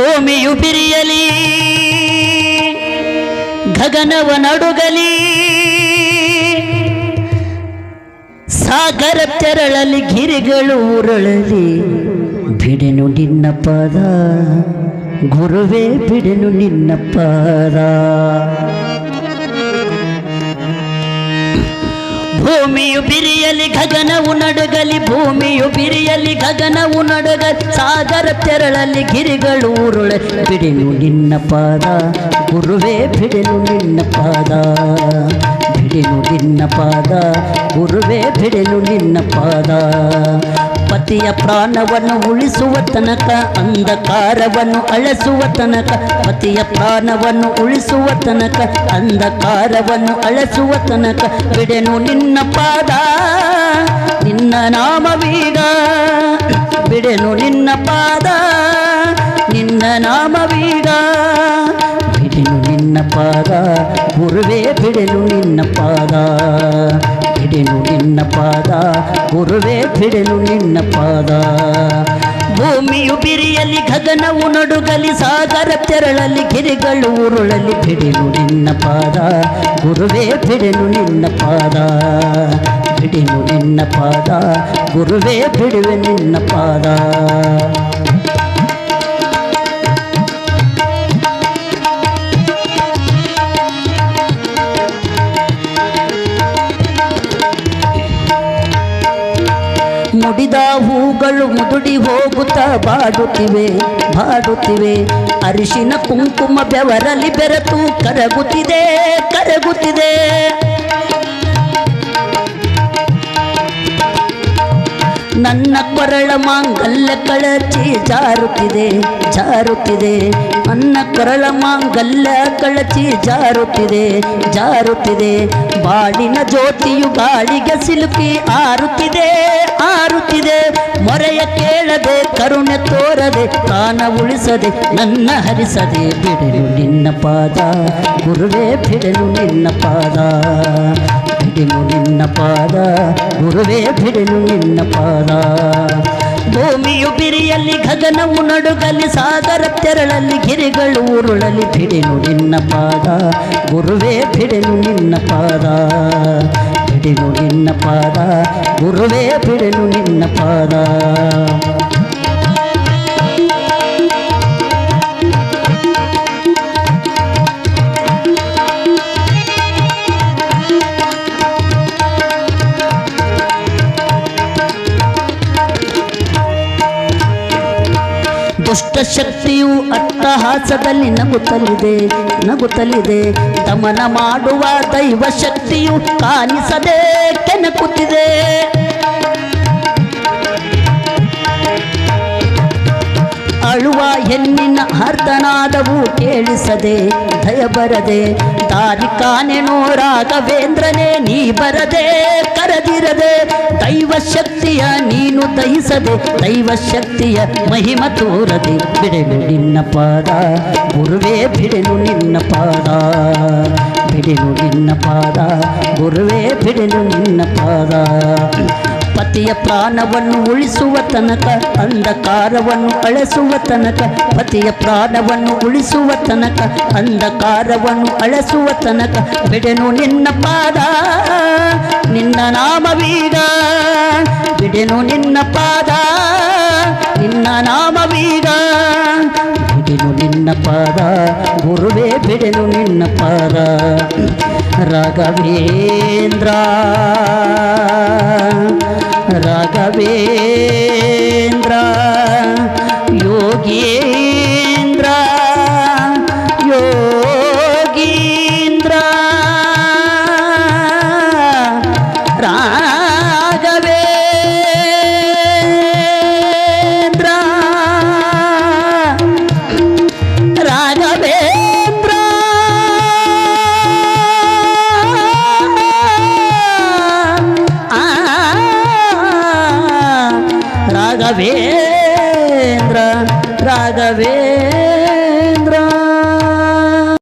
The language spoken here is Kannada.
ಭೂಮಿಯು ಬಿರಿಯಲಿ, ಗಗನವ ನಡುಗಲಿ, ಸಾಗರ ತೆರಳಲಿ, ಗಿರಿಗಳು ಉರಳಲಿ. ಬಿಡೆನು ನಿನ್ನ ಪದ, ಗುರುವೇ ಬಿಡೆನು ನಿನ್ನ ಪದ. ಭೂಮಿಯು ಬಿರಿಯಲಿ ಗಗನವು ನಡಗಲಿ, ಭೂಮಿಯು ಬಿರಿಯಲಿ ಗಗನವು ನಡುಗಲಿ, ಸಾಗರ ತೆರಳಲಿ, ಗಿರಿಗಳು ಉರುಳೆ ಬಿಡಿನು ನಿನ್ನ ಪಾದ, ಗುರುವೇ ಬಿಡಿಲು ನಿನ್ನ ಪಾದ. ಬಿಡೆನು ನಿನ್ನ ಪಾದ, ಗುರುವೇ ಬಿಡೆನು ನಿನ್ನ ಪಾದ. ಪತಿಯ ಪ್ರಾಣವನ್ನು ಉಳಿಸುವ ತನಕ, ಅಂಧಕಾರವನ್ನು ಅಳಸುವ ತನಕ, ಪತಿಯ ಪ್ರಾಣವನ್ನು ಉಳಿಸುವ ತನಕ, ಅಂಧಕಾರವನ್ನು ಅಳಸುವ ತನಕ, ಬಿಡೆನು ನಿನ್ನ ಪಾದ, ನಿನ್ನ ನಾಮವೀಗ. ಬಿಡೆನು ನಿನ್ನ ಪಾದ, ನಿನ್ನ ನಾಮವೀಗ. ಬಿಡೆನು ನಿನ್ನ ಪಾದ ಗುರುವೇ ಬಿಡೆನು ನಿನ್ನ ಪಾದ, ಬಿಡೆನು ನಿನ್ನ ಪಾದ ಗುರುವೇ ಬಿಡೆನು ನಿನ್ನ ಪಾದ. ಭೂಮಿಯು ಬಿರಿಯಲಿ ಗಗನವು ನಡುಗಲಿ, ಸಾಗರ ತೆರಳಲಿ, ಗಿರಿಗಳು ಉರುಳಲಿ, ಬಿಡೆನು ನಿನ್ನ ಪಾದ ಗುರುವೇ ಬಿಡೆನು ನಿನ್ನ ಪಾದ, ಬಿಡೆನು ನಿನ್ನ ಪಾದ ಗುರುವೇ ಬಿಡುವೆ ನಿನ್ನ ಪಾದ. ಮುಡಿದ ಹೂಗಳು ಮುದುಡಿ ಹೋಗುತ್ತಾ ಬಾಡುತ್ತಿವೆ ಬಾಡುತ್ತಿವೆ. ಅರಿಶಿನ ಕುಂಕುಮ ಬೆವರಲ್ಲಿ ಬೆರೆತು ಕರಗುತ್ತಿದೆ ಕರಗುತ್ತಿದೆ. ನನ್ನ ಕೊರಳ ಮಾಂಗಲ್ಯ ಕಳಚಿ ಜಾರುತ್ತಿದೆ ಜಾರುತ್ತಿದೆ. ನನ್ನ ಕೊರಳ ಮಾಂಗಲ್ಯ ಕಳಚಿ ಜಾರುತ್ತಿದೆ ಜಾರುತ್ತಿದೆ. ಬಾಳಿನ ಜ್ಯೋತಿಯು ಗಾಳಿಗೆ ಸಿಲುಕಿ ಆರುತ್ತಿದೆ ಆರುತ್ತಿದೆ. ಮೊರೆಯ ಕೇಳದೆ, ಕರುಣೆ ತೋರದೆ, ಪ್ರಾಣ ಉಳಿಸದೆ, ನನ್ನ ಹರಿಸದೆ ಬಿಡಲು ನಿನ್ನ ಪಾದ. ಗುರುವೇ ಬಿಡಲು ನಿನ್ನ ಪಾದ. ಬಿಡಲು ನಿನ್ನ ಪಾದ. ಗುರುವೇ ಬಿಡಲು ನಿನ್ನ ಪಾದ. ಭೂಮಿಯು ಬಿರಿಯಲ್ಲಿ, ಗಗನವು ನಡುಗಲಿ ಸಾಗರ ತೆರಳಲಿ ಗಿರಿಗಳು ಉರುಳಲಿ ಬಿಡೆನು ನಿನ್ನ ಪಾದ. ಗುರುವೇ ಬಿಡೆನು ನಿನ್ನ ಪಾದ. ಬಿಡೆನು ನಿನ್ನ ಪಾದ. ಗುರುವೇ ಬಿಡೆನು ನಿನ್ನ ಪಾದ. ದುಷ್ಟ ಶಕ್ತಿಯು ಅಟ್ಟಹಾಸದಲ್ಲಿ ನಗುತ್ತಲಿದೆ ನಗುತ್ತಲಿದೆ. ದಮನ ಮಾಡುವ ದೈವ ಶಕ್ತಿಯು ಕಾಣಿಸದೆ ಕೆನಕುತ್ತಿದೆ ಹೆಣ್ಣಿನ ಹರ್ದನಾದವು ಕೇಳಿಸದೆ ದಯ ಬರದೆ ತಾರಿಕಾನೆನೋ ರಾಘವೇಂದ್ರನೇ, ನೀ ಬರದೆ ಕರದಿರದೆ ದೈವ ಶಕ್ತಿಯ ನೀನು ದಹಿಸದೆ, ದೈವ ಶಕ್ತಿಯ ಮಹಿಮ ತೋರದೆ ಬಿಡೆನು ನಿನ್ನ ಪಾದ, ಗುರುವೇ ಬಿಡೆನು ನಿನ್ನ ಪಾದ ಬಿಡೆನು ನಿನ್ನ ಪಾದ, ಗುರುವೇ ಬಿಡೆನು ನಿನ್ನ ಪಾದ. ಪತಿಯ ಪ್ರಾಣವನ್ನು ಉಳಿಸುವ ತನಕ, ಅಂಧಕಾರವನ್ನು ಅಳಸುವ ತನಕ, ಪತಿಯ ಪ್ರಾಣವನ್ನು ಉಳಿಸುವ ತನಕ, ಅಂಧಕಾರವನ್ನು ಅಳಸುವ ತನಕ, ಬಿಡೆನು ನಿನ್ನ ಪಾದ, ನಿನ್ನ ನಾಮವೀಗ ಬಿಡೆನು ನಿನ್ನ ಪಾದ, ನಿನ್ನ ನಾಮವೀಗ ನಿನ್ನ ಪಾದ ಗುರುವೇ ಬಿಡೆನು ನಿನ್ನ ಪಾದ. ರಾಘವೇಂದ್ರ ರಾಘವೇಂದ್ರ. ರಾಘವೇಂದ್ರ ರಾಘವೇಂದ್ರ.